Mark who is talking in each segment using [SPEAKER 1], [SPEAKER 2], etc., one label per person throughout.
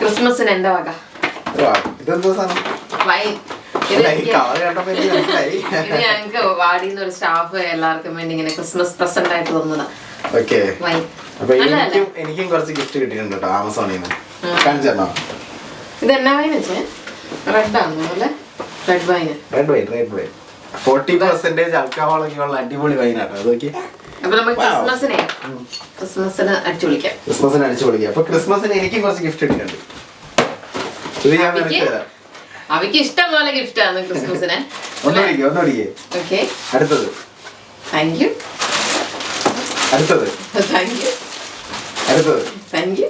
[SPEAKER 1] ക്രിസ്മസിന് എന്റെ വക? വൈൻ ഞങ്ങക്ക് വാടിന്ന് ഒരു സ്റ്റാഫ് എല്ലാവർക്കും വേണ്ടി ഇങ്ങനെ ക്രിസ്മസ് പ്രസന്റ് ആയിട്ട് തന്നതാ. വൈൻ?
[SPEAKER 2] എനിക്കും എനിക്കും കുറച്ച് ഗിഫ്റ്റ് കിട്ടിയിട്ടുണ്ട് കേട്ടോ ആമസോണിൽ നിന്ന്. കാണിച്ചോ
[SPEAKER 1] ഇത് എന്നാ വൈൻ വെച്ചേ? റെഡ് ആണോ അല്ലേ? Red wine
[SPEAKER 2] red wine red wine forty percentage ഉള്ള അടിപൊളി വൈനാട്ടോ അത് നോക്കി
[SPEAKER 1] അപ്പൊ
[SPEAKER 2] നമ്മൾ.
[SPEAKER 1] ക്രിസ്മസിനെ ക്രിസ്മസിന് അടിച്ചു വിളിക്കാം
[SPEAKER 2] ക്രിസ്മസിന് അടിച്ചു പൊളിക്കുക അപ്പൊ ക്രിസ്മസിന് എനിക്കും കുറച്ച് ഗിഫ്റ്റ് എടുക്കണ്ട് ഇത് ഞാൻ? നിനക്ക് തരാം.
[SPEAKER 1] അവയ്ക്ക് ഇഷ്ടം പോലെ ഗിഫ്റ്റ് ആണ് ക്രിസ്മസിന്.
[SPEAKER 2] ഒന്നോടിക്കേ ഒന്നോടിക്കേ
[SPEAKER 1] ഓക്കെ.
[SPEAKER 2] അടുത്തത്.
[SPEAKER 1] താങ്ക് യു
[SPEAKER 2] അടുത്തത്.
[SPEAKER 1] താങ്ക് യു
[SPEAKER 2] അടുത്തത്.
[SPEAKER 1] താങ്ക് യു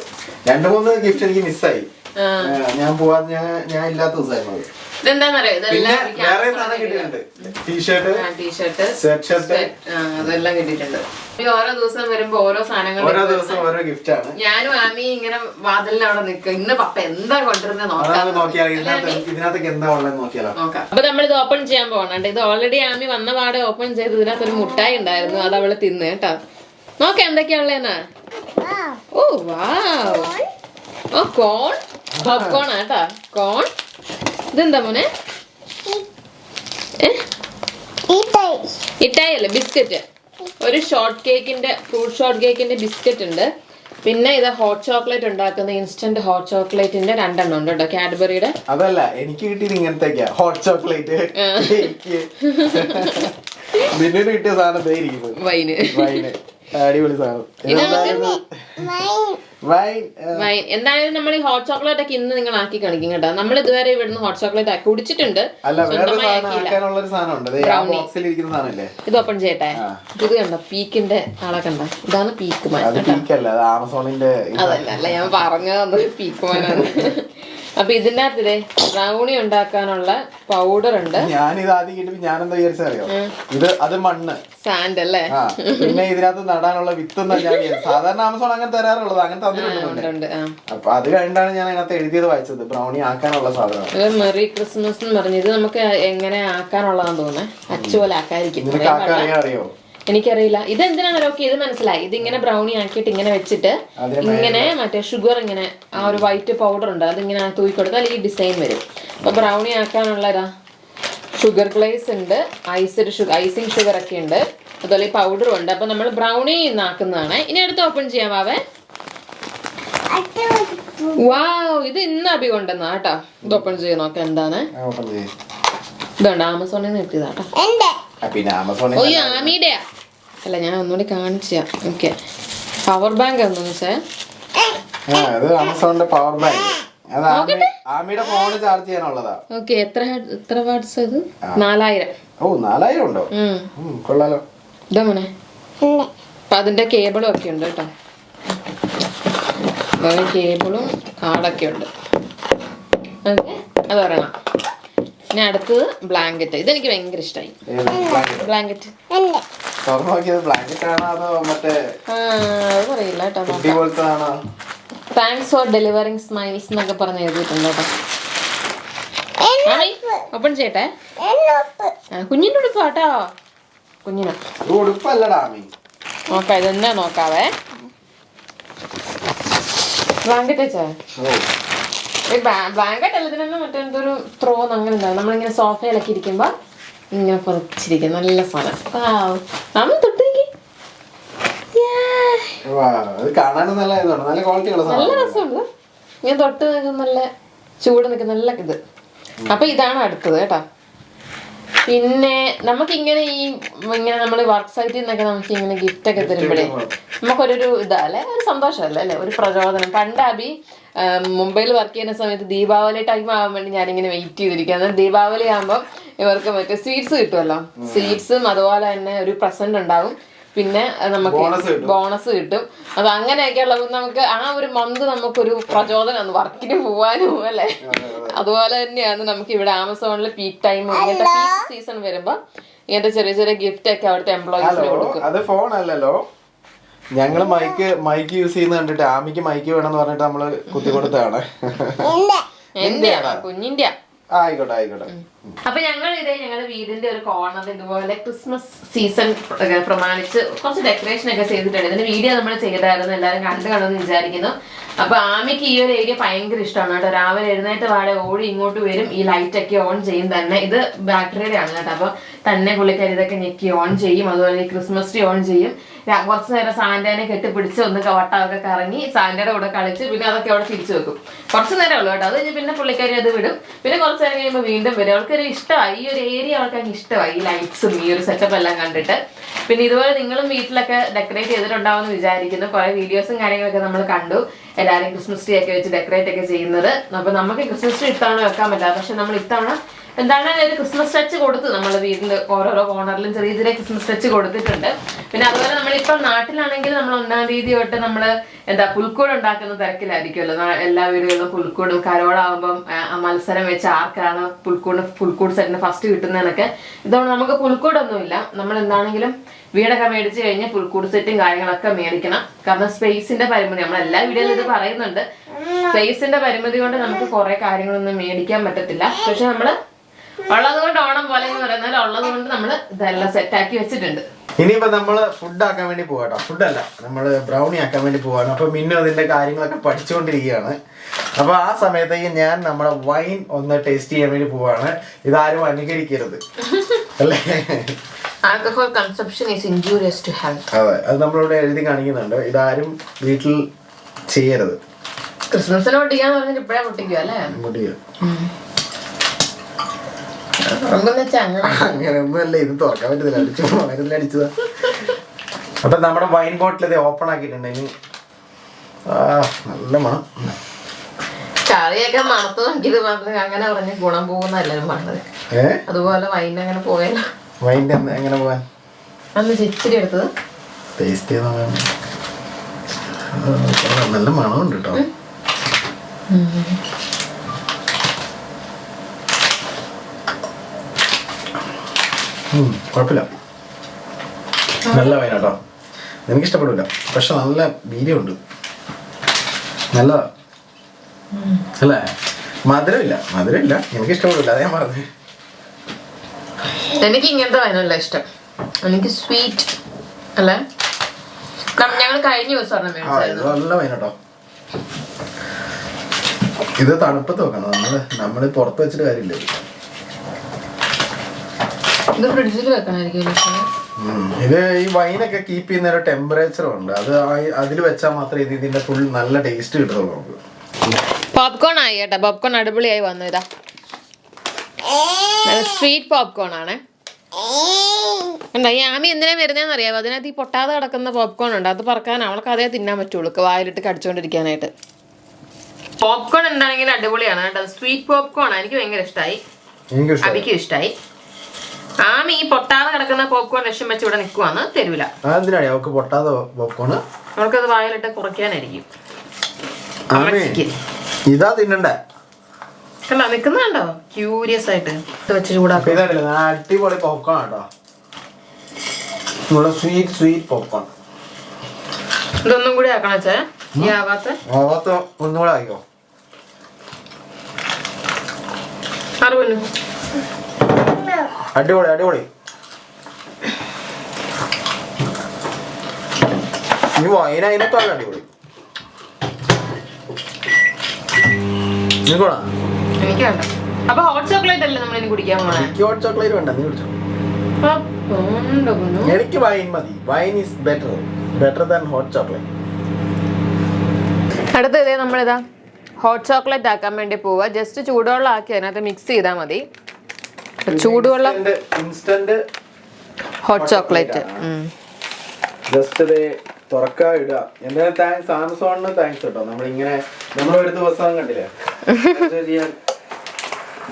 [SPEAKER 2] രണ്ടു മൂന്ന് ഗിഫ്റ്റ് എനിക്ക് മിസ്സായി ഞാൻ പോവാ ഞാൻ ഞാൻ ഇല്ലാത്ത ദിവസമായിരുന്നു.
[SPEAKER 1] ഇതെന്താന്നറിയോ?
[SPEAKER 2] പിന്നെ
[SPEAKER 1] ഇതെല്ലാം
[SPEAKER 2] വേറെ സാധനം കിട്ടിയിട്ടുണ്ട്. ടീഷർട്ട്
[SPEAKER 1] ടീഷർട്ട്
[SPEAKER 2] ഷർട്ട്
[SPEAKER 1] അതെല്ലാം കിട്ടിയിട്ടുണ്ട്. ഈ ഓരോ ദിവസം വരുമ്പോ ഓരോ സാധനങ്ങൾ
[SPEAKER 2] ഓരോ ദിവസം ഓരോ ഗിഫ്റ്റ് ആണ്.
[SPEAKER 1] ഞാനും ആമി ഇങ്ങനെ വാതിലിന് അവിടെ നിൽക്കും. ഇന്ന് പപ്പ എന്താ കൊണ്ടുവരുന്നത്
[SPEAKER 2] അതാണ് നോക്കിയാൽ
[SPEAKER 1] നോക്കാം
[SPEAKER 2] ഇതിനകത്ത് ഇതിനകത്തേക്ക് എന്താ ഉള്ളത് നോക്കിയാലോ?
[SPEAKER 1] നോക്കാം. അപ്പൊ നമ്മൾ ഇത് ഓപ്പൺ ചെയ്യാൻ പോകണുണ്ട് ഇത് ഓൾറെഡി ആമി വന്ന പാടെ ഓപ്പൺ ചെയ്ത് ഇതിനകത്ത് ഒരു മുട്ടായി ഉണ്ടായിരുന്നു. അത് അവൾ തിന്ന് കേട്ടോ. നോക്കാം എന്തൊക്കെയാ ഉള്ളതെന്നാ. ഓ വാ ഓ കോൺ. പോപ്കോൺ ആട്ടാ കോൺ. ഇതെന്താ മോനെ? ഇട്ടായി അല്ലേ ബിസ്ക്കറ്റ്? ഒരു ഷോർട്ട് കേക്കിന്റെ ഫ്രൂട്ട് ഷോർട്ട് കേക്കിന്റെ ബിസ്ക്കറ്റ് ഉണ്ട്. പിന്നെ ഇത് ഹോട്ട് ചോക്ലേറ്റ് ഉണ്ടാക്കുന്ന ഇൻസ്റ്റന്റ് ഹോട്ട് ചോക്ലേറ്റിന്റെ രണ്ടെണ്ണം ഉണ്ട് കേട്ടോ. കാഡ്ബറിയുടെ
[SPEAKER 2] അതല്ല എനിക്ക് കിട്ടിയത് ഇങ്ങനത്തെ ഹോട്ട് ചോക്ലേറ്റ് നിന്നോട് കിട്ടിയ സാധനം
[SPEAKER 1] വൈന്
[SPEAKER 2] വൈന് അടിപൊളി സാധനം? വൈൻ
[SPEAKER 1] എന്തായാലും നമ്മൾ ഈ ഹോട്ട് ചോക്ലേറ്റ് ഒക്കെ ഇന്ന് നിങ്ങൾ ആക്കി കാണിക്കും കേട്ടോ. നമ്മൾ ഇതുവരെ ഇവിടുന്ന് ഹോട്ട് ചോക്ലേറ്റ് ആക്കി കുടിച്ചിട്ടുണ്ട്. ഇത് ഓപ്പൺ ചെയ്യട്ടെ. ഇത് കണ്ടോ? പീക്കിന്റെ ആളെ കണ്ടോ? ഇതാണ് പീക്ക് മാൻ. അതല്ല അല്ല ഞാൻ പറഞ്ഞത് പീക്ക് മാനാണ്. അപ്പൊ ഇതിനകത്തിലെ ബ്രൗണി ഉണ്ടാക്കാനുള്ള പൗഡർ ഉണ്ട്.
[SPEAKER 2] ഞാൻ ഇത് ആദ്യം കിട്ടിയപ്പോ ഞാനെന്താ വിചാരിച്ചറിയോ ഇത് അത് മണ്ണ്.
[SPEAKER 1] സാൻഡ് അല്ലേ?
[SPEAKER 2] പിന്നെ ഇതിനകത്ത് നടാനുള്ള വിത്ത് ഞാൻ സാധാരണ ആമസോൺ അങ്ങനെ തരാറുള്ളത് അങ്ങനെ തന്നിട്ടുണ്ട് അപ്പൊ അത് കണ്ടാണ് ഞാൻ അതിനകത്ത് എഴുതിയത് വായിച്ചത് ബ്രൗണി ആക്കാനുള്ള സാധനം
[SPEAKER 1] മെറി ക്രിസ്മസ് എന്ന് പറഞ്ഞു ഇത് നമുക്ക് എങ്ങനെ ആക്കാനുള്ളതാന്ന് തോന്നുന്നേ. അച്ചു പോലെ ആക്കാതിരിക്കും
[SPEAKER 2] അറിയോ?
[SPEAKER 1] എനിക്കറിയില്ല. ഇത് എന്തിനാണ് ഓക്കെ ഇത് മനസ്സിലായി. ഇത് ഇങ്ങനെ ബ്രൗണി ആക്കിയിട്ട് ഇങ്ങനെ വെച്ചിട്ട് ഇങ്ങനെ മറ്റേ ഷുഗർ ഇങ്ങനെ ആ ഒരു വൈറ്റ് പൗഡർ ഉണ്ട്. അതിങ്ങനെ തൂക്കി കൊടുത്താൽ ഈ ഡിസൈൻ വരും. അപ്പൊ ബ്രൗണി ആക്കാനുള്ള ഇതാ ഷുഗർ ഗ്ലേസ് ഉണ്ട്. ഐസ്ഡ് ഷുഗർ ഐസിങ് ഷുഗർ ഒക്കെ ഉണ്ട്. അതുപോലെ ഈ പൗഡറും ഉണ്ട്. അപ്പൊ നമ്മൾ ബ്രൗണി ആക്കുന്നതാണ് ഇനി അടുത്ത് ഓപ്പൺ ചെയ്യാം വാവേ. വാവ് ഇത് ഇന്ന് അഭി കൊണ്ടുവന്നാ കേട്ടോ. ഇത് ഓപ്പൺ ചെയ്ത് നോക്കാം എന്താണ്. ഇതുണ്ട്. ആമസോണിൽ നിന്ന് കിട്ടിയതാട്ടോ
[SPEAKER 2] പിന്നെ ആമസോണിൽ
[SPEAKER 1] ഓ ആമിയുടെ? അല്ല ഞാൻ ഒന്നുകൂടി കാണിച്ചാ ഓക്കെ. പവർ ബാങ്ക് എന്ന് വെച്ചേ
[SPEAKER 2] അത് ആമസോണിന്റെ പവർ ബാങ്ക് ആമിയുടെ ഫോൺ ചാർജ് ചെയ്യാനുള്ളതാ.
[SPEAKER 1] ഓക്കെ എത്ര എത്ര വാട്ട്സ് ഇത് നാലായിരം.
[SPEAKER 2] ഓ നാലായിരം ഉണ്ടോ? കൊള്ളാലോ.
[SPEAKER 1] ഇതാ മോനെ. അപ്പൊ അതിന്റെ കേബിളും ഒക്കെ ഉണ്ട് കേട്ടോ. കേബിളും കാർഡൊക്കെ ഉണ്ട്. അത് പറയണം പിന്നെ അടുത്തത് ബ്ലാങ്കറ്റ് ഇതെനിക്ക് ഭയങ്കര ഇഷ്ടമായി
[SPEAKER 2] ബ്ലാങ്കറ്റ്
[SPEAKER 1] ബ്ലാങ്കറ്റ്
[SPEAKER 2] തുറന്നു നോക്കിയത് ആണോ അതോ മറ്റേ
[SPEAKER 1] ആ അത് പറയില്ല കേട്ടോ താങ്ക്സ് ഫോർ ഡെലിവറിങ് സ്മൈൽസ് എന്നൊക്കെ പറഞ്ഞ് എഴുതിയിട്ടുണ്ട് കേട്ടോ. ഓപ്പൺ ചെയ്യട്ടെ. കുഞ്ഞിന്റെ കുഞ്ഞിന്റെ ഉടുപ്പ് കേട്ടോ. കുഞ്ഞിനാ. നോക്കാം ഇതെന്നാ നോക്കാവേ? ബ്ലാങ്കറ്റ് വെച്ചേ. ബ്ലാങ്കറ്റ് അല്ല ഇതിനെന്നെ മറ്റേ എന്തൊരു ത്രോന്ന് അങ്ങനെ ഉണ്ടാവും നമ്മളിങ്ങനെ സോഫയിലൊക്കെ ഇരിക്കുമ്പോ ഇങ്ങനെ പുറച്ചിരിക്കും നല്ല സാധനം. നമ്മൾ തൊട്ടിരിക്കും
[SPEAKER 2] നല്ല
[SPEAKER 1] രസമുണ്ട്. ഇങ്ങനെ തൊട്ട് നിൽക്കുന്ന നല്ല ചൂട് നിൽക്കുന്ന നല്ല ഇത്. അപ്പൊ ഇതാണ് അടുത്തത് കേട്ടോ. പിന്നെ നമുക്ക് ഇങ്ങനെ ഈ ഇങ്ങനെ നമ്മൾ വർക്ക് സൈറ്റിൽ നിന്നൊക്കെ നമുക്ക് ഇങ്ങനെ ഗിഫ്റ്റ് ഒക്കെ തരുമ്പോഴേ നമുക്കൊരു ഇതല്ലേ ഒരു സന്തോഷമല്ലേ അല്ലേ? ഒരു പ്രചോദനം. പണ്ട് അബി മുംബൈയിൽ വർക്ക് ചെയ്യുന്ന സമയത്ത് ദീപാവലി ടൈം ആവാൻ വേണ്ടി ഞാനിങ്ങനെ വെയിറ്റ് ചെയ്തിരിക്കുക എന്നാൽ ദീപാവലി ആകുമ്പോൾ ഇവർക്ക് മറ്റേ സ്വീറ്റ്സ് കിട്ടുമല്ലോ സ്വീറ്റ്സും അതുപോലെ തന്നെ ഒരു പ്രസന്റ് ഉണ്ടാവും. പിന്നെ നമുക്ക് ബോണസ് കിട്ടും. അത് അങ്ങനെയൊക്കെ ഉള്ളത് നമുക്ക് ആ ഒരു മന്ത് നമുക്കൊരു പ്രചോദനമാണ് വർക്കിന് പോവാനും അല്ലെ? അതുപോലെ തന്നെയാണ് നമുക്ക് ഇവിടെ ആമസോണിൽ പീക്ക് ടൈം ഇങ്ങനത്തെ പീക്ക് സീസൺ വരുമ്പോ ഇങ്ങനത്തെ ചെറിയ ചെറിയ ഗിഫ്റ്റ് ഒക്കെ അവിടുത്തെ എംപ്ലോയീസിന് കൊടുക്കും.
[SPEAKER 2] അത് ഫോൺ അല്ലല്ലോ. ഞങ്ങൾ മൈക്ക് മൈക്ക് യൂസ് ചെയ്യുന്ന കണ്ടിട്ട് ആമിക്ക് മൈക്ക് വേണം എന്ന് പറഞ്ഞിട്ട് നമ്മൾ കുത്തി കൊടുത്താണ്
[SPEAKER 1] എന്റെയാ കുഞ്ഞിന്റെയാ. അപ്പൊ ഞങ്ങൾ ഇതേ ഞങ്ങളുടെ വീടിന്റെ ഒരു കോർണർ ഇതുപോലെ ക്രിസ്മസ് സീസൺ പ്രമാണിച്ച് കുറച്ച് ഡെക്കറേഷൻ ഒക്കെ ചെയ്തിട്ടുണ്ട്. ഇതിന്റെ വീഡിയോ നമ്മൾ ചെയ്തായിരുന്നു എല്ലാവരും കണ്ടു കാണുമെന്ന് വിചാരിക്കുന്നു. അപ്പൊ ആമിക്ക് ഈ ഒരു ഏരിയ ഭയങ്കര ഇഷ്ടമാണ് കേട്ടോ. രാവിലെ എഴുന്നേറ്റ് വാടെ ഓടി ഇങ്ങോട്ട് വരും ഈ ലൈറ്റ് ഒക്കെ ഓൺ ചെയ്യും തന്നെ. ഇത് ബാറ്ററിയുടെ ആണ് കേട്ടോ. അപ്പൊ തന്നെ പുള്ളിക്കാരി ഇതൊക്കെ ഞെക്കി ഓൺ ചെയ്യും. അതുപോലെ ക്രിസ്മസ് ട്രീ ഓൺ ചെയ്യും. കുറച്ച് നേരം സാന്റാനെ കെട്ടിപ്പിടിച്ച് ഒന്ന് വട്ടമൊക്കെ കറങ്ങി സാന്റയുടെ കൂടെ കളിച്ച് പിന്നെ അതൊക്കെ അവിടെ തിരിച്ചു വെക്കും. കുറച്ച് നേരം ഉള്ളൂ കേട്ടോ. അത് കഴിഞ്ഞ് പിന്നെ പുള്ളിക്കാരി അത് വിടും. പിന്നെ കുറച്ച് നേരം കഴിയുമ്പോൾ വീണ്ടും വരും. അവൾക്കൊരു ഇഷ്ടമായി. ഈ ഒരു ഏരിയ അവൾക്ക് ഇഷ്ടമായി. ഈ ലൈറ്റ്സും ഈ ഒരു സെറ്റപ്പ് എല്ലാം കണ്ടിട്ട്. പിന്നെ ഇതുപോലെ നിങ്ങളും വീട്ടിലൊക്കെ ഡെക്കറേറ്റ് ചെയ്തിട്ടുണ്ടാവും എന്ന് വിചാരിക്കുന്നു. കുറെ വീഡിയോസും കാര്യങ്ങളൊക്കെ നമ്മൾ കണ്ടു. എല്ലാവരും ക്രിസ്മസ് ട്രീ ഒക്കെ വെച്ച് ഡെക്കറേറ്റ് ഒക്കെ ചെയ്യുന്നത്. അപ്പൊ നമുക്ക് ക്രിസ്മസ് ട്രീ ഇത്തവണ വെക്കാൻ പറ്റില്ല. പക്ഷെ നമ്മൾ ഇത്തവണ എന്താണ് ഒരു ക്രിസ്മസ് ടച്ച് കൊടുത്ത് നമ്മൾ വീടിന്റെ ഓരോരോ കോർണറിലും ചെറിയ ചെറിയ ക്രിസ്മസ് ടച്ച് കൊടുത്തിട്ടുണ്ട്. പിന്നെ അതുപോലെ നമ്മളിപ്പോൾ നാട്ടിലാണെങ്കിൽ നമ്മൾ ഒന്നാം തീയതി തൊട്ട് നമ്മൾ എന്താ പുൽക്കൂട് ഉണ്ടാക്കുന്ന തിരക്കിലായിരിക്കുമല്ലോ എല്ലാ വീടുകളിലും പുൽക്കൂടും ആ മത്സരം വെച്ച് ആർക്കാണ് പുൽക്കൂട് പുൽക്കൂട് സെറ്റിന് ഫസ്റ്റ് കിട്ടുന്നതെന്നൊക്കെ. ഇതുകൊണ്ട് നമുക്ക് പുൽക്കൂടൊന്നുമില്ല. നമ്മൾ എന്താണെങ്കിലും വീടൊക്കെ മേടിച്ച് കഴിഞ്ഞ് പുൽക്കൂട് സെറ്റും കാര്യങ്ങളൊക്കെ മേടിക്കണം. കാരണം സ്പേസിന്റെ പരിമിതി നമ്മൾ എല്ലാ വീഡിയോയിലും ഇത് പറയുന്നുണ്ട്. സ്പേസിന്റെ പരിമിതി കൊണ്ട് നമുക്ക് കുറെ കാര്യങ്ങളൊന്നും മേടിക്കാൻ പറ്റത്തില്ല. പക്ഷെ നമ്മൾ ഉള്ളത് കൊണ്ട് ഓണം പോലെ എന്ന് പറയുന്നത് ഉള്ളത് കൊണ്ട് നമ്മൾ ഇതെല്ലാം സെറ്റാക്കി വെച്ചിട്ടുണ്ട്.
[SPEAKER 2] ഇനിയിപ്പോ നമ്മൾ ഫുഡ് ആക്കാൻ വേണ്ടി പോവാട്ടോ ഫുഡല്ല നമ്മൾ ബ്രൗണി ആക്കാൻ വേണ്ടി പോവാണ്. അപ്പൊ മിന്നു അതിന്റെ കാര്യങ്ങളൊക്കെ പഠിച്ചുകൊണ്ടിരിക്കുകയാണ്. അപ്പൊ ആ സമയത്തേക്ക് ഞാൻ നമ്മുടെ വൈൻ ഒന്ന് ടേസ്റ്റ് ചെയ്യാൻ വേണ്ടി പോവാണ്. ഇതാരും അനുകരിക്കരുത്. അല്ലേ?
[SPEAKER 1] Alcohol consumption is injurious to health
[SPEAKER 2] അതെ അത് നമ്മളിവിടെ എഴുതി കാണിക്കുന്നുണ്ട്. ഇതാരും വീട്ടിൽ ചെയ്യരുത്.
[SPEAKER 1] ക്രിസ്മസിന് പൊട്ടിക്കാന്ന് പറഞ്ഞിട്ട് ഇപ്പഴേ പൊട്ടിക്കുക അല്ലേ?
[SPEAKER 2] മുടിയോ ഇത് തുറക്കാൻ പറ്റത്തില്ല. അടിച്ചു മരുന്നിൽ അടിച്ചതാ. അപ്പൊ നമ്മുടെ വൈൻ ബോട്ടിൽ ഇത് ഓപ്പൺ ആക്കിയിട്ടുണ്ട്. ഇനി നല്ല മണം.
[SPEAKER 1] കറിയൊക്കെ മണത്ത് നോക്കിയത് അങ്ങനെ പറഞ്ഞ് ഗുണം പറഞ്ഞത്. അതുപോലെ വൈൻ അങ്ങനെ പോയാലോ
[SPEAKER 2] വൈന്റെ എങ്ങനെ പോവാൻ?
[SPEAKER 1] അന്ന് ഇച്ചിരി എടുത്തത്.
[SPEAKER 2] ടേസ്റ്റ് ചെയ്ത് നോക്കാം. നല്ല മണമുണ്ട് കേട്ടോ കുഴപ്പമില്ല. നല്ല വൈനാട്ടോ എനിക്ക് ഇഷ്ടപ്പെടില്ല പക്ഷെ നല്ല വീര്യമുണ്ട് നല്ല അല്ലേ? മധുരമില്ല. മധുരമില്ല. എനിക്ക് ഇഷ്ടപ്പെടില്ല അതേ പറഞ്ഞു.
[SPEAKER 1] എനിക്ക് ഇങ്ങനത്തെ വൈനല്ല ഇഷ്ടം. എനിക്ക് സ്വീറ്റ് അല്ലേ? ഞങ്ങൾ കഴിഞ്ഞ ദിവസം
[SPEAKER 2] നല്ല വൈനാട്ടോ ഇത് തണുപ്പത്ത് വെക്കണം. നമ്മൾ നമ്മൾ പുറത്ത് വെച്ചിട്ട് കാര്യമില്ല ഇത്.
[SPEAKER 1] ഫ്രിഡ്ജിൽ വെക്കണമായിരിക്കും.
[SPEAKER 2] ഇത് ഈ വൈനൊക്കെ കീപ്പ് ചെയ്യുന്ന ഒരു ടെമ്പറേച്ചർ ഉണ്ട്. അത് അതിൽ വെച്ചാൽ മാത്രമേ ഇത് ഇതിന്റെ ഫുൾ നല്ല ടേസ്റ്റ് കിട്ടുള്ളൂ നമുക്ക്.
[SPEAKER 1] പോപ്കോൺ ആയി കേട്ടോ. പോപ്കോൺ അടിപൊളിയായി വന്നു ഇതാ. സ്വീറ്റ് പോപ്കോൺ ആണ്. എന്താ ഈ ആമി എന്തിനാ വരുന്നതെന്ന് അറിയാമോ അതിനകത്ത് ഈ പൊട്ടാതെ കിടക്കുന്ന പോപ്കോൺ ഉണ്ട്. അത് പറക്കാൻ അവൾക്ക് അതേ തിന്നാൻ പറ്റുള്ളൂ. വായിലിട്ട് കടിച്ചുകൊണ്ടിരിക്കാനായിട്ട് പോപ്കോൺ എന്താണെങ്കിലും അടിപൊളിയാണ്. കേട്ടോ സ്വീറ്റ് പോപ്കോൺ എനിക്ക് ഭയങ്കര ഇഷ്ടമായി അബിക്കും ഇഷ്ടമായി ആമി ഈ പൊട്ടാതെ കിടക്കുന്ന പോപ്കോൺ ലക്ഷ്യം വെച്ച് ഇവിടെ നിൽക്കുവാന്ന് തരൂല.
[SPEAKER 2] അതെന്തിനാണ് അവക്ക് പൊട്ടാതെ പോപ്കോണ്
[SPEAKER 1] അവൾക്കത് വായിലിട്ട് കുറയ്ക്കാനായിരിക്കും.
[SPEAKER 2] ആമേ ഇതാ തിന്നണ്ടേ?
[SPEAKER 1] കണ്ടോ നിൽക്കുന്നുണ്ടോ ക്യൂരിയസ് ആയിട്ട്. ഇത് വെച്ച് ചൂടാക്കും.
[SPEAKER 2] ഇതല്ലേ നല്ല അടിപൊളി പോപ്കോൺ കേട്ടോ നമ്മുടെ സ്വീറ്റ് സ്വീറ്റ് പോപ്കോൺ
[SPEAKER 1] ഇതൊന്നും കൂടി ആക്കണം വെച്ചേ ഈ ആവാത്ത.
[SPEAKER 2] ആവാത്ത ഒന്നുകൂടെ ആയിക്കോ.
[SPEAKER 1] അറിവല്ലോ
[SPEAKER 2] അടിപൊളി അടിപൊളി. ഇനി വൈന അതിനേക്കാളും അടിപൊളി. നിനക്കോടാ?
[SPEAKER 1] എനിക്ക് വേണ്ട. അപ്പൊ ഹോട്ട് ചോക്ലേറ്റ് അല്ലേ നമ്മൾ ഇനി കുടിക്കാൻ പോണേ?
[SPEAKER 2] എനിക്ക് ഹോട്ട് ചോക്ലേറ്റ് വേണ്ട നീ കുടിച്ചോ. എനിക്ക് വൈൻ മതി. Wine is better better than hot chocolate
[SPEAKER 1] അടുത്ത ഇതേ നമ്മളിതാ ഹോട്ട് ചോക്ലേറ്റ് ആക്കാൻ വേണ്ടി പോവുക ജസ്റ്റ് ചൂടുവെള്ളം ആക്കി അതിനകത്ത് മിക്സ് ചെയ്താൽ മതി. ചൂടുവെള്ളം?
[SPEAKER 2] ഇൻസ്റ്റന്റ്
[SPEAKER 1] ഹോട്ട് ചോക്ലേറ്റ്
[SPEAKER 2] ജസ്റ്റ് ഇത് തുറക്കാ ഇടുക. എന്തായാലും താങ്ക്സ് ആമസോണിന് താങ്ക്സ് കേട്ടോ നമ്മളിങ്ങനെ നമ്മൾ ഒരു ദിവസം കണ്ടില്ലേ? ചെയ്യാൻ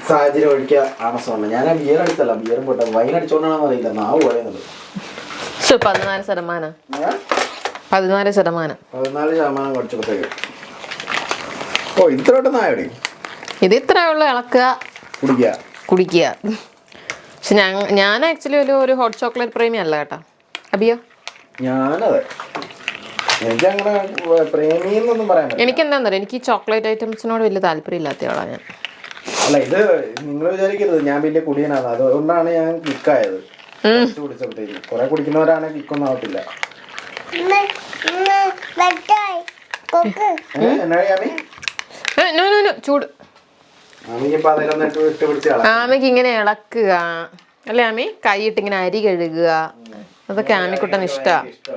[SPEAKER 2] സാഹചര്യം ഒഴിക്കുക ആമസോണിന്. ഞാൻ ബിയർ അടിച്ചല്ല ബിയർ പോട്ടെ. വൈൻ അടിച്ചോണ്ടാണെന്ന് അറിയില്ല. നാവ് പറയുന്നത്
[SPEAKER 1] പതിനാല് ശതമാനം? പതിനാല് ശതമാനം.
[SPEAKER 2] പതിനാല് ശതമാനം കുറച്ചപ്പോഴത്തേക്ക് ഓ ഇത്ര
[SPEAKER 1] ഇത് ഇത്രയുള്ള ഇളക്കുക.
[SPEAKER 2] കുടിക്കുക.
[SPEAKER 1] കുടിക്കുക. പക്ഷെ ഞാൻ ഞാൻ ആക്ച്വലി ഒരു ഒരു ഹോട്ട് ചോക്ലേറ്റ് പ്രേമി അല്ല കേട്ടോ. അബിയോ?
[SPEAKER 2] ഞാനതെ.
[SPEAKER 1] എനിക്ക് എന്താ എനിക്ക് ഈ ചോക്ലേറ്റ് ഐറ്റംസിനോട് വലിയ താല്പര്യം ഇല്ലാത്തയാളാണ് ഞാൻ.
[SPEAKER 2] അല്ല ഇത് നിങ്ങൾ വിചാരിക്കരുത്. ഞാൻ വലിയ കുടിയനാണ്. അതുകൊണ്ടാണ് ഞാൻ കിക്കായത് കുടിച്ചപ്പോഴത്തേക്ക്. കുറെ കുടിക്കുന്നവരാണെങ്കിൽ കിക്കൊന്നും ആവത്തില്ല. ഏ, എന്നാ യാമി
[SPEAKER 1] ഏ, നോ നോ നോ ചൂട്. ആമയ്ക്ക് ഇങ്ങനെ ഇളക്കുക. അല്ലേ ആമി? കൈയിട്ട് ഇങ്ങനെ അരി കഴുകുക. അതൊക്കെ ആമിക്കുട്ടൻ ഇഷ്ടമാണ്
[SPEAKER 2] ആമിക്ക്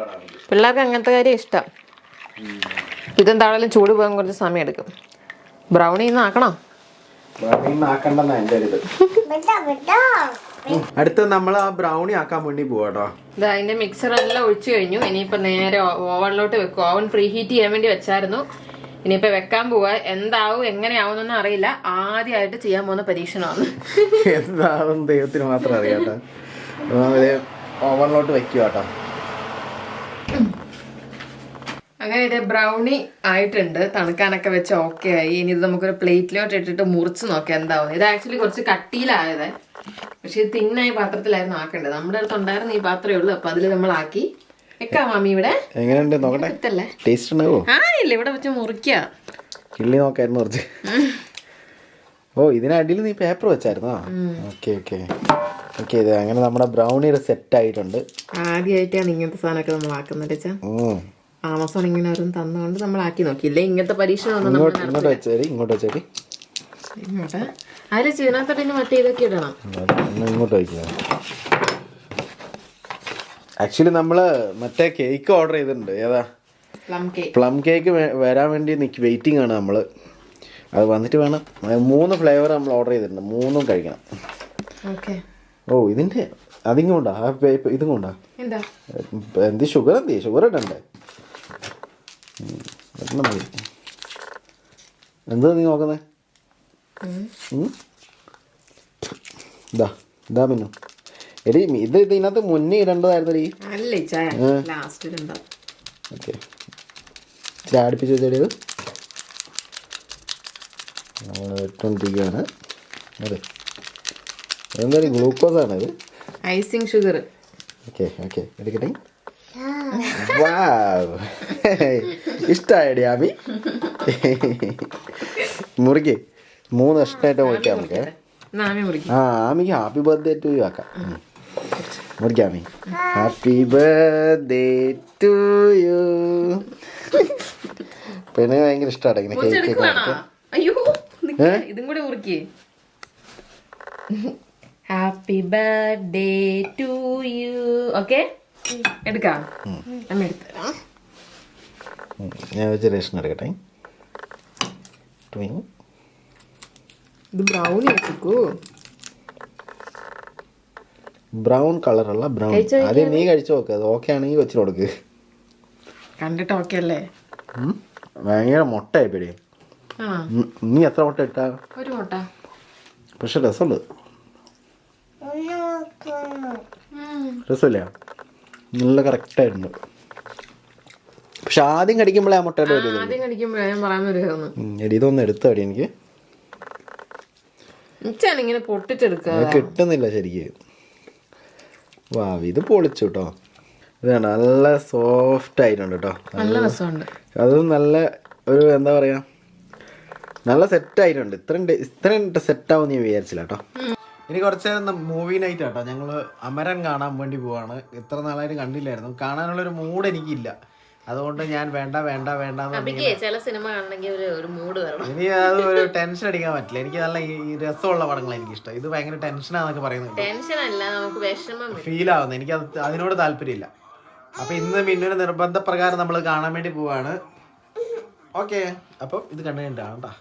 [SPEAKER 1] പിള്ളേർക്ക് അങ്ങനത്തെ കാര്യം ഇഷ്ടം. ഇതെന്താണെങ്കിലും ചൂട് പോകാൻ കുറച്ച് സമയം എടുക്കും. ബ്രൗണി ഇന്ന് ആക്കണോ?
[SPEAKER 2] അടുത്ത നമ്മൾ ആ ബ്രൗണി ആക്കാൻ വേണ്ടി പോവാട്ടോ
[SPEAKER 1] ഇത് അതിന്റെ മിക്സർ എല്ലാം ഒഴിച്ചു കഴിഞ്ഞു. ഇനിയിപ്പോ നേരെ ഓവനിലോട്ട് വെക്കും. ഓവൻ പ്രീഹീറ്റ് ചെയ്യാൻ വേണ്ടി വെച്ചായിരുന്നു. ഇനിയിപ്പോ വെക്കാൻ പോവാ. എന്താവും എങ്ങനെയാവുന്നൊന്നും അറിയില്ല. ആദ്യമായിട്ട് ചെയ്യാൻ പോകുന്ന പരീക്ഷണമാണ്.
[SPEAKER 2] എന്താവും ദൈവത്തിന് മാത്രം അറിയാട്ടോ. വെക്കുവാട്ടോ വെക്കുക കേട്ടോ
[SPEAKER 1] അങ്ങനെ ഇത് ബ്രൗണി ആയിട്ടുണ്ട്. തണുക്കാനൊക്കെ വെച്ച് ഓക്കെ ആയി. ഇനി ഇത് നമുക്കൊരു പ്ലേറ്റിലോട്ട് ഇട്ടിട്ട് മുറിച്ച് നോക്കാം എന്താവും ഇത് ആക്ച്വലി കുറച്ച് കട്ടിയിലായത്. പക്ഷെ ഇത് തിന്നായ പാത്രത്തിലായിരുന്നു ആക്കേണ്ടത്. നമ്മുടെ അടുത്ത് ഉണ്ടായിരുന്ന ഈ പാത്രമേ ഉള്ളൂ. അപ്പൊ അതിൽ നമ്മൾ ആക്കി വെക്കാം മാമി ഇവിടെ?
[SPEAKER 2] എങ്ങനെയുണ്ട്? നോക്കട്ടെ. ടേസ്റ്റ് ഉണ്ടാവോ?
[SPEAKER 1] ആ ഇല്ല ഇവിടെ വെച്ച് മുറിക്കുക
[SPEAKER 2] കിള്ളി നോക്കായിരുന്നു കുറച്ച്. ഓ ഇതിനടിയിൽ നീ പേപ്പർ വെച്ചായിരുന്നോ? ഓക്കെ ഓക്കെ ഓക്കെ ഇത് അങ്ങനെ നമ്മുടെ ബ്രൗണി സെറ്റ് ആയിട്ടുണ്ട്.
[SPEAKER 1] ആദ്യമായിട്ടാണ് ഇങ്ങനത്തെ സാധനമൊക്കെ നമ്മൾ ആക്കുന്നത് ആമസോൺ ഇങ്ങനെ ഒരു തന്നുകൊണ്ട് നമ്മൾ ആക്കി നോക്കിയില്ല ഇങ്ങനത്തെ പരീക്ഷ
[SPEAKER 2] ഇങ്ങോട്ട് വെച്ചേരി ഇങ്ങോട്ട് വെച്ചേരി.
[SPEAKER 1] ഇങ്ങോട്ട്. അതിൽ ഇതിനകത്തോട്ട് ഇനി മറ്റേ ഇതൊക്കെ ഇടണം.
[SPEAKER 2] ഇങ്ങോട്ട് വയ്ക്കുക ആക്ച്വലി നമ്മൾ മറ്റേ കേക്ക് ഓർഡർ ചെയ്തിട്ടുണ്ട്. ഏതാ?
[SPEAKER 1] പ്ലം കേക്ക്
[SPEAKER 2] പ്ലം കേക്ക് വരാൻ വേണ്ടി നിൽക്കി വെയിറ്റിംഗ് ആണ് നമ്മൾ അത് വന്നിട്ട് വേണം. മൂന്ന് ഫ്ലേവർ നമ്മൾ ഓർഡർ ചെയ്തിട്ടുണ്ട്. മൂന്നും കഴിക്കണം. ഓ ഇതിന്റെ അതിങ്ങോണ്ടാ കൊണ്ടാ ആ ഇതും കൊണ്ടാ
[SPEAKER 1] എന്താ?
[SPEAKER 2] ഷുഗർ എന്ത് ഷുഗർ ഇടണ്ടേ? മതി? എന്താ നീ നോക്കുന്നേ? ഉം? ഇതാ ഇതാ മിന്നു. എടി ഇത് ഇതിനകത്ത് മുന്നേ ഇടേണ്ടതായിരുന്നു എടി
[SPEAKER 1] അല്ല ചായ ലാസ്റ്റ് ഉണ്ടാവും
[SPEAKER 2] ഓക്കെ. ഇച്ചിരി അടുപ്പിച്ച് വെച്ചേടി ഇത് നമ്മൾ ഇട്ടുകൊണ്ടിരിക്കുകയാണ് അതെ. എന്താ ഗ്ലൂക്കോസ് ആണ് ഇത്?
[SPEAKER 1] Icing sugar.
[SPEAKER 2] Okay okay. എടുക്കട്ടെ. ഇഷ്ടമായടി ആമി. മുറിക്ക്. മൂന്ന് ഇഷ്ടമായിട്ട് മുറിക്കാം നമുക്ക്. ആ ആമിക്ക് ഹാപ്പി ബർത്ത്ഡേ ടു ആക്കാം ഉം. മുറിക്കാം Aami happy birthday to you പെണ്ണിന് ഭയങ്കര ഇഷ്ടമാണ് ഇങ്ങനെ കേക്ക് ഒക്കെ
[SPEAKER 1] അയ്യോ? ഇതും കൂടെ ഉറുക്കി happy birthday to you okay എടുക്കാം. അമ്മ എടുത്തരാം.
[SPEAKER 2] ഞാൻ വെച്ച് റേഷൻ എടുക്കട്ടെ.
[SPEAKER 1] ഇത് ബ്രൗണി വെച്ചേക്കൂ.
[SPEAKER 2] ബ്രൗൺ കളറുള്ള ബ്രൗൺ. അത് നീ കഴിച്ചു നോക്ക്. അത് ഓക്കെ ആണെങ്കിൽ വെച്ച് കൊടുക്ക്.
[SPEAKER 1] കണ്ടിട്ട് ഓക്കെ അല്ലേ.
[SPEAKER 2] ഭയങ്കര മുട്ടയായി
[SPEAKER 1] ആ.
[SPEAKER 2] നീ എത്ര മുട്ട ഇട്ട?
[SPEAKER 1] ഒരു മുട്ട.
[SPEAKER 2] പക്ഷെ രസമുണ്ട്. രസമില്ല. നല്ല കറക്റ്റായിട്ടുണ്ട് പക്ഷെ ആദ്യം കടിക്കുമ്പോഴേ ആ മുട്ടയുടെ ഒരു
[SPEAKER 1] ആദ്യം കടിക്കുമ്പോഴേ ഞാൻ പറയാൻ വരുന്നു
[SPEAKER 2] ഉം, എടി ഇതൊന്ന് അടി എനിക്ക്.
[SPEAKER 1] ഇങ്ങനെ പൊട്ടിച്ചെടുക്കുക.
[SPEAKER 2] കിട്ടുന്നില്ല ശരിക്ക്. വാ ഇത് പൊളിച്ചു കേട്ടോ ഇതാണ് നല്ല സോഫ്റ്റ് ആയിട്ടുണ്ട് കേട്ടോ
[SPEAKER 1] നല്ല രസമുണ്ട്.
[SPEAKER 2] അതും നല്ല ഒരു എന്താ പറയാ നല്ല സെറ്റ് ആയിട്ടുണ്ട്. ഇത്രയും ഇത്ര ഇത്രയും സെറ്റ് ആവും ഞാൻ വിചാരിച്ചില്ല കേട്ടോ ഇനി കുറച്ച് നേരം മൂവി നൈറ്റ് കേട്ടോ ഞങ്ങൾ അമരൻ കാണാൻ വേണ്ടി പോവാണ്. ഇത്ര നാളായിട്ട് കണ്ടില്ലായിരുന്നു. കാണാനുള്ള ഒരു മൂഡ് എനിക്കില്ല. അതുകൊണ്ട് ഞാൻ വേണ്ട വേണ്ട വേണ്ട
[SPEAKER 1] ചില സിനിമ കാണണമെങ്കിൽ ഒരു ഒരു മൂഡ് വരണം.
[SPEAKER 2] ഇനി അത് ഒരു ടെൻഷൻ അടിക്കാൻ പറ്റില്ല. എനിക്ക് നല്ല ഈ രസമുള്ള പടങ്ങൾ എനിക്ക് ഇഷ്ടം ഇത് ഭയങ്കര ടെൻഷനാന്നൊക്കെ
[SPEAKER 1] ടെൻഷൻ അല്ല നമുക്ക് വിഷമം
[SPEAKER 2] ഫീൽ ആവുന്നു. എനിക്ക് അത് അതിനോട് താല്പര്യമില്ല. അപ്പൊ ഇന്ന് മിന്നുവിന് നിർബന്ധപ്രകാരം നമ്മൾ കാണാൻ വേണ്ടി പോവാണ്. ഓക്കെ. അപ്പം ഇത് കണ്ടു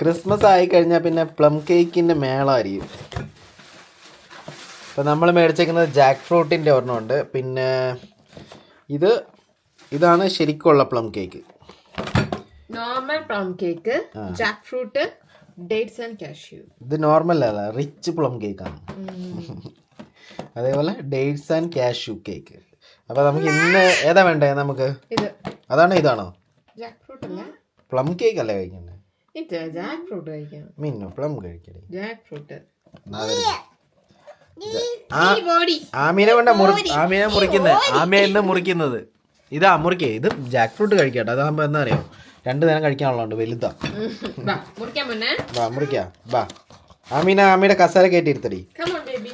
[SPEAKER 2] ക്രിസ്മസ് ആയി കഴിഞ്ഞാൽ പിന്നെ പ്ലം കേക്കിന്റെ മേളായിരിക്കും. അപ്പൊ നമ്മൾ മേടിച്ചേക്കുന്നത് ജാക്ക് ഫ്രൂട്ടിന്റെ ഒരെണ്ണമുണ്ട്. പിന്നെ ഇത് ഇതാണ് ശരിക്കുള്ള plum cake
[SPEAKER 1] normal plum cake jackfruit dates and cashew
[SPEAKER 2] ഇത് നോർമൽ അല്ല റിച്ച് പ്ലം കേക്കാണ് അതേപോലെ ഡേറ്റ്സ് ആൻഡ് കാഷ്യൂ കേക്ക് അപ്പൊ നമുക്ക് ഇന്ന് ഏതാ വേണ്ടേ നമുക്ക്?
[SPEAKER 1] അതാണ്
[SPEAKER 2] അതാണോ ഇതാണോ?
[SPEAKER 1] ജാക്ക് ഫ്രൂട്ട് അല്ല?
[SPEAKER 2] പ്ലം കേക്ക് അല്ലേ കഴിക്കണ്ടേ
[SPEAKER 1] ഇത് ജാക്ക് ഫ്രൂട്ട് കഴിക്കാം
[SPEAKER 2] മിന്നു പ്ലം കഴിക്കടേ.
[SPEAKER 1] ജാക്ക് ഫ്രൂട്ട്
[SPEAKER 2] ആമീനെ കൊണ്ടാ മുറി ആമീനെ മുറിക്കുന്നത് ആമീന ഇന്ന് മുറിക്കുന്നത്. ഇതാ അമുറിക്കേ ഇത് ജാക്ക് ഫ്രൂട്ട് കഴിക്കട്ടെ. അതാകുമ്പോ എന്താ അറിയോ? രണ്ടു നേരം കഴിക്കാനുള്ളതുണ്ട് വലുതാ.
[SPEAKER 1] വാ
[SPEAKER 2] മുറിക്കാ. വാ ആമീന ആമിയുടെ കസാര കയറ്റി ഇരുത്തടി
[SPEAKER 1] Come on, baby.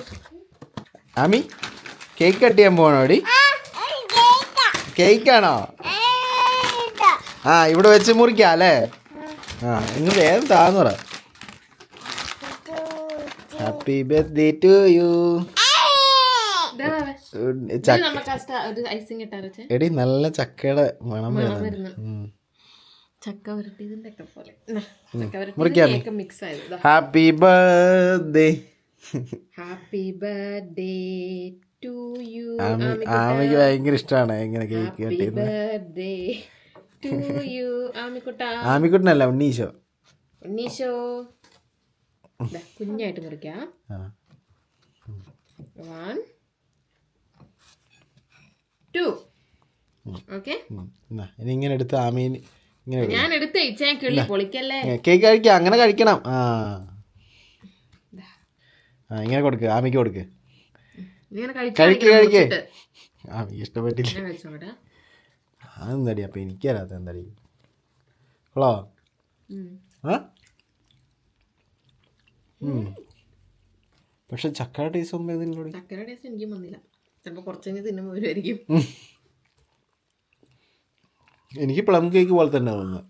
[SPEAKER 2] Aami cake cut ചെയ്യാൻ പോകണോടി കേക്കാണോ ആ. ഇവിടെ വെച്ച് മുറിക്കാം അല്ലേ? ആ ഇന്ന് വേഗം താന്ന് പറ. ഹാപ്പി ബർത്ത്ഡേ ടു യു
[SPEAKER 1] ഇതാ വാവേ. ഇത് നമുക്ക് ആ സ്റ്റാ- ഒരു ഐസിങ് ഇട്ടാ വെച്ചേ
[SPEAKER 2] എടി നല്ല ചക്കയുടെ മണം
[SPEAKER 1] വരുന്നു. ചക്ക വരട്ടിയതിന്റെ ഒക്കെ പോലെ ചക്ക മിക്സ് ആയത്.
[SPEAKER 2] Happy birthday
[SPEAKER 1] happy birthday to you
[SPEAKER 2] Aami ആമിക്ക് ഭയങ്കര ഇഷ്ടമാണ് ഇങ്ങനെ cake cut
[SPEAKER 1] happy birthday to you ആമിക്കുട്ട.
[SPEAKER 2] ആമിക്കുട്ടനല്ല ഉണ്ണീശോ.
[SPEAKER 1] ഉണ്ണീശോ. കുഞ്ഞായിട്ട് മുറിക്കാം. One two okay.
[SPEAKER 2] ഇനി ഇങ്ങനെ എടുത്ത് ആമീൻ ഇങ്ങനെ
[SPEAKER 1] ഞാൻ എടുത്ത് ഇച്ചാൻ കിള്ളി പൊളിക്കല്ലേ?
[SPEAKER 2] കേക്ക് കഴിക്കാം അങ്ങനെ കഴിക്കണം. ആ. ആ ഇങ്ങനെ കൊടുക്ക് ആമിക്ക് കൊടുക്ക്. കഴിക്ക്, കഴിക്ക്. ആമിക്ക് ഇഷ്ടപ്പെട്ടില്ല? അതെന്താടി അപ്പൊ എനിക്കറിയാത്ത എന്താടി? കൊള്ളോ ആ. പക്ഷെ ചക്കയുടെ ടേസ്റ്റ് ഒന്നും
[SPEAKER 1] ചക്കര ടേസ്റ്റ് എനിക്കും വന്നില്ല. ചിലപ്പോ കുറച്ച് കഴിഞ്ഞ് തിന്നുമ്പോൾ വരുമായിരിക്കും
[SPEAKER 2] എനിക്ക് പ്ലം കേക്ക് പോലെ തന്നെ അല്ലേ?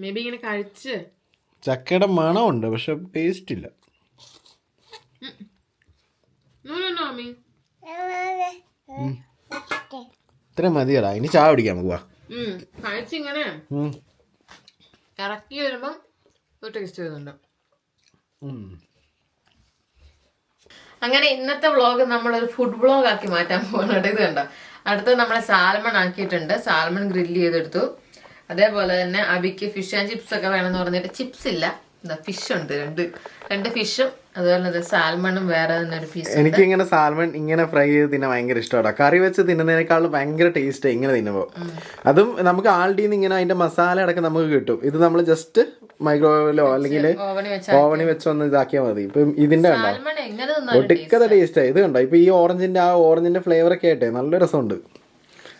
[SPEAKER 1] മേ ബി ഇങ്ങനെ കഴിച്ച്.
[SPEAKER 2] ചക്കയുടെ മണമുണ്ട് പക്ഷെ ടേസ്റ്റ് ഇല്ല.
[SPEAKER 1] ഇത്രയും.
[SPEAKER 2] ഇത്ര മതിയടാ. ഇനി ചായ പിടിക്കാൻ നമുക്ക്
[SPEAKER 1] വാ. കഴിച്ചിങ്ങനെ. ഇറക്കി വരുമ്പം ഒരു ടേസ്റ്റ് വരുന്നുണ്ട്. അങ്ങനെ ഇന്നത്തെ വ്ളോഗ് ഒരു ഫുഡ് വ്ളോഗ് ആക്കി മാറ്റാൻ പോകുന്നുണ്ട് ഇത് കണ്ടോ? അടുത്തത് നമ്മളെ സാൽമൺ ആക്കിയിട്ടുണ്ട്. സാൽമൺ ഗ്രില്ല് ചെയ്തെടുത്തു. അതേപോലെ തന്നെ അബിക്ക് ഫിഷ് ആൻഡ് ചിപ്സ് ഒക്കെ വേണമെന്ന് പറഞ്ഞിട്ട് ചിപ്സ് ഇല്ല. ഫിഷ് ഉണ്ട് രണ്ട്. രണ്ട് ഫിഷും അതുപോലെ സാൽമണും വേറെ തന്നെ ഒരു പീസ്
[SPEAKER 2] എനിക്ക് ഇങ്ങനെ സാൽമൺ ഇങ്ങനെ ഫ്രൈ ചെയ്ത് തിന്നാൻ ഭയങ്കര ഇഷ്ടമാണ് കറി വെച്ച് തിന്നുന്നതിനേക്കാളും ഭയങ്കര ടേസ്റ്റ് ഇങ്ങനെ തിന്നുമ്പോൾ അതും നമുക്ക് ആൾഡിയിൽ നിന്ന് ഇങ്ങനെ അതിന്റെ മസാല അടക്കം നമുക്ക് കിട്ടും. ഇത് നമ്മൾ ജസ്റ്റ് മൈക്രോവേവിലോ അല്ലെങ്കിൽ
[SPEAKER 1] ഓവണി വെച്ച
[SPEAKER 2] ഓവണി വെച്ചൊന്ന് ഇതാക്കിയാൽ മതി. ഇപ്പം ഇതിന്റെ
[SPEAKER 1] ഉണ്ടോ
[SPEAKER 2] ഒടുക്കത്തെ ടേസ്റ്റ് ഇത് കണ്ടോ? ഇപ്പൊ ഈ ഓറഞ്ചിന്റെ ആ ഓറഞ്ചിന്റെ ഫ്ലേവർ ഒക്കെ ആയിട്ടെ നല്ല രസമുണ്ട്.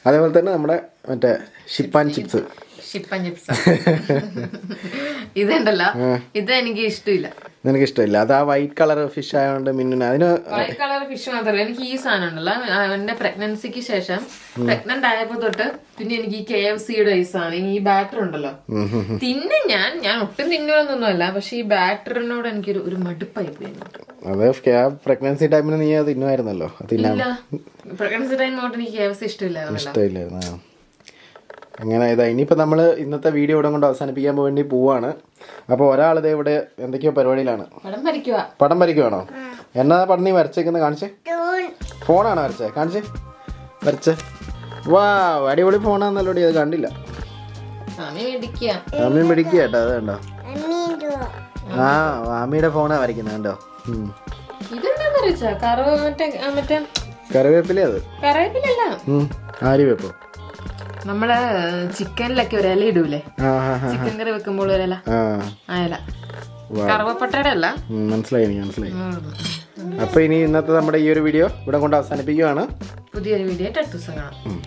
[SPEAKER 2] അതേപോലെ തന്നെ നമ്മുടെ മറ്റേ ഷിപ്പാൻ ചിപ്സ്
[SPEAKER 1] ഷിപ്പൻ ചിപ്സ് ഇതുണ്ടല്ലോ. ഇത് എനിക്ക് ഇഷ്ടമില്ല
[SPEAKER 2] നിനക്ക് ഇഷ്ടമില്ല അത് ആ വൈറ്റ് കളർ ഫിഷ് ആയതുകൊണ്ട് മിന്നുന് അതിന്
[SPEAKER 1] വൈറ്റ് കളർ ഫിഷ് മാത്രമല്ല എനിക്ക് ഈ സാധനം ഉണ്ടല്ലോ എന്റെ പ്രഗ്നൻസിക്ക് ശേഷം പ്രഗ്നന്റ് ആയപ്പോ തൊട്ട് പിന്നെ എനിക്ക് ഈ കെ എഫ് സിയുടെ ഈ സാധനം ഈ ബാറ്റർ ഉണ്ടല്ലോ. തിന്നെ ഞാൻ ഞാൻ ഒട്ടും തിന്നുവെന്നൊന്നുമല്ല പക്ഷെ ഈ ബാറ്ററിനോട് എനിക്കൊരു ഒരു മടുപ്പായി പോയി.
[SPEAKER 2] അത് പ്രഗ്നൻസി ടൈമിന് നീ അത് തിന്നുമായിരുന്നല്ലോ.
[SPEAKER 1] പ്രഗ്നൻസി ടൈം എനിക്ക് കെ എഫ് സി ഇഷ്ടമില്ലായിരുന്നല്ലോ.
[SPEAKER 2] ഇഷ്ടമില്ലായിരുന്നു. അങ്ങനെ ഇതാ ഇനിയിപ്പോൾ നമ്മൾ ഇന്നത്തെ വീഡിയോ ഇവിടെ കൊണ്ട് അവസാനിപ്പിക്കാൻ വേണ്ടി പോവാണ്. അപ്പോൾ ഒരാൾ ഇതേ ഇവിടെ എന്തൊക്കെയോ പരിപാടിയിലാണ്.
[SPEAKER 1] പടം
[SPEAKER 2] വരയ്ക്കുവാണോ? എന്നാ പടം നീ വരച്ചേക്കുന്നത് കാണിച്ചേ. ഫോണാണോ വരച്ചേ? കാണിച്ചേ. വരച്ചേ. വാ അടിപൊളി ഫോണാന്നല്ലോ അത് കണ്ടില്ല. അമ്മയും പിടിക്കുക കേട്ടോ അത് കണ്ടോ? ആ അമ്മയുടെ ഫോണാ വരയ്ക്കുന്നത് കണ്ടോ? കറിവേപ്പില അത്.
[SPEAKER 1] കറിവേപ്പിലല്ല.
[SPEAKER 2] ഉം.
[SPEAKER 1] നമ്മൾ ചിക്കനിലൊക്കെ ഒരു ഇല ഇടൂലേ ചിക്കൻ കറി വെക്കുമ്പോൾ ഒരു ഇല
[SPEAKER 2] ആ
[SPEAKER 1] ഇല. കറുവപ്പട്ടയുടെ അല്ല
[SPEAKER 2] മനസ്സിലായി മനസ്സിലായി. അപ്പൊ ഇനി ഇന്നത്തെ നമ്മുടെ ഈ ഒരു വീഡിയോ ഇവിടെ കൊണ്ട് അവസാനിപ്പിക്കുകയാണ്.
[SPEAKER 1] പുതിയൊരു വീഡിയോ അടുത്ത ദിവസം കാണാം.